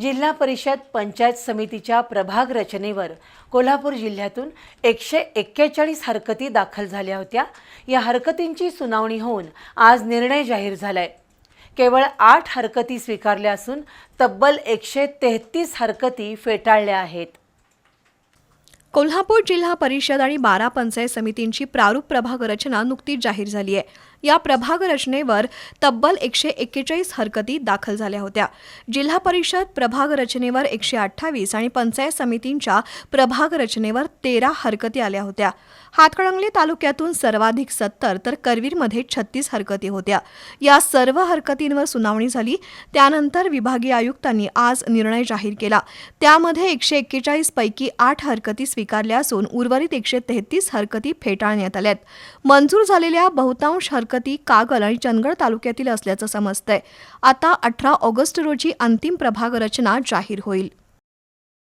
जिल्हा परिषद पंचायत समितीच्या प्रभाग रचनेवर कोल्हापूर जिल्ह्यातून एकशे एक्केचाळीस हरकती दाखल झाल्या होत्या. या हरकतींची सुनावणी होऊन आज निर्णय जाहीर झालाय. केवळ आठ हरकती स्वीकारल्या असून तब्बल एकशे तेहतीस हरकती फेटाळल्या आहेत. कोल्हापूर जिल्हा परिषद आणि बारा पंचायत समितींची प्रारूप प्रभाग रचना नुकतीच जाहीर झाली आहे. या प्रभाग रचनेवर तब्बल एकशे एक्केचाळीस हरकती दाखल झाल्या होत्या. जिल्हा परिषद प्रभाग रचनेवर एकशे अठ्ठावीस आणि पंचायत समितींच्या प्रभाग रचनेवर तेरा हरकती आल्या होत्या. हातकणंगले तालुक्यातून सर्वाधिक सत्तर तर करवीरमध्ये छत्तीस हरकती होत्या. या सर्व हरकतींवर सुनावणी झाली. त्यानंतर विभागीय आयुक्तांनी आज निर्णय जाहीर केला. त्यामध्ये एकशे एक्केचाळीस पैकी आठ हरकती स्वीकारल्या असून उर्वरित एकशे तेहतीस हरकती फेटाळण्यात आल्यात. मंजूर झालेल्या बहुतांश हरकती कागल आणि चंदगड तालुक्यातील असल्याचं समजतंय. आता अठरा ऑगस्ट रोजी अंतिम प्रभाग रचना जाहीर होईल.